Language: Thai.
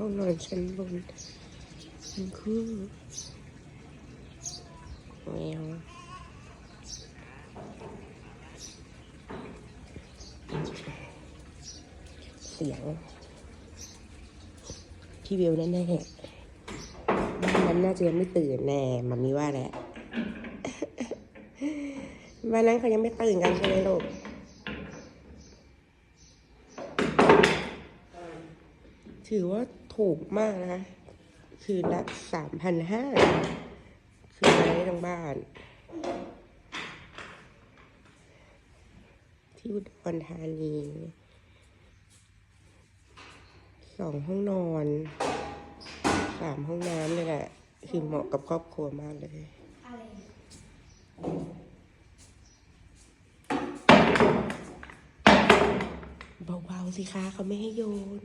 ห้องนอนชั้นบนชั้นคู่แมวเสียงพี่วิวแน่ๆบ้านนั้นน่าจะยังไม่ตื่นแน่มามีว่าแหละบ้านนั้นเขายังไม่ตื่นกันใช่ไหมลูกถือว่า ถูกมากนะคะ คืนละสามพันห้าคืนละได้ทั้งบ้าน ที่อุดรธานีสองห้องนอนสามห้องน้ำเลยแหละ คือเหมาะกับครอบครัวมากเลยเบาๆสิคะเขาไม่ให้โยน